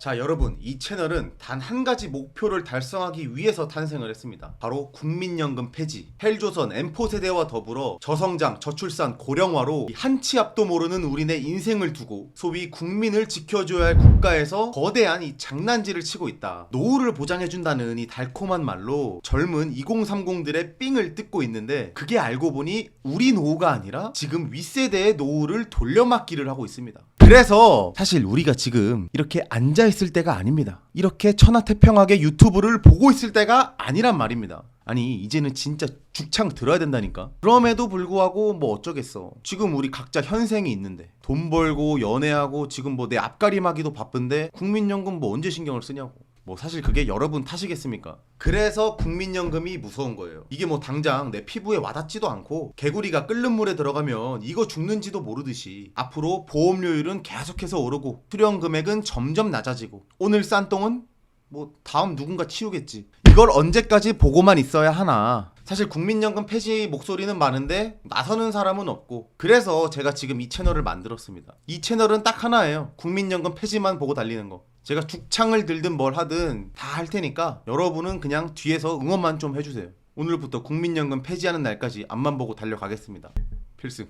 자 여러분 이 채널은 단 한 가지 목표를 달성하기 위해서 탄생을 했습니다. 바로 국민연금 폐지. 헬조선 M4 세대와 더불어 저성장 저출산 고령화로 이 한치 앞도 모르는 우리네 인생을 두고 소위 국민을 지켜줘야 할 국가에서 거대한 이 장난질을 치고 있다. 노후를 보장해준다는 이 달콤한 말로 젊은 2030들의 삥을 뜯고 있는데 그게 알고 보니 우리 노후가 아니라 지금 윗세대의 노후를 돌려막기를 하고 있습니다 그래서 사실 우리가 지금 이렇게 앉아 있을 때가 아닙니다. 이렇게 천하태평하게 유튜브를 보고 있을 때가 아니란 말입니다. 아니 이제는 진짜 죽창 들어야 된다니까. 그럼에도 불구하고 뭐 어쩌겠어. 지금 우리 각자 현생이 있는데 돈 벌고 연애하고 지금 뭐 내 앞가림하기도 바쁜데 국민연금 뭐 언제 신경을 쓰냐고. 뭐 사실 그게 여러분 탓이겠습니까? 그래서 국민연금이 무서운 거예요. 이게 뭐 당장 내 피부에 와닿지도 않고 개구리가 끓는 물에 들어가면 이거 죽는지도 모르듯이 앞으로 보험료율은 계속해서 오르고 수령 금액은 점점 낮아지고 오늘 싼 똥은 뭐 다음 누군가 치우겠지. 이걸 언제까지 보고만 있어야 하나. 사실 국민연금 폐지 목소리는 많은데 나서는 사람은 없고 그래서 제가 지금 이 채널을 만들었습니다. 이 채널은 딱 하나예요. 국민연금 폐지만 보고 달리는 거. 제가 죽창을 들든 뭘 하든 다 할 테니까 여러분은 그냥 뒤에서 응원만 좀 해주세요. 오늘부터 국민연금 폐지하는 날까지 앞만 보고 달려가겠습니다. 필승.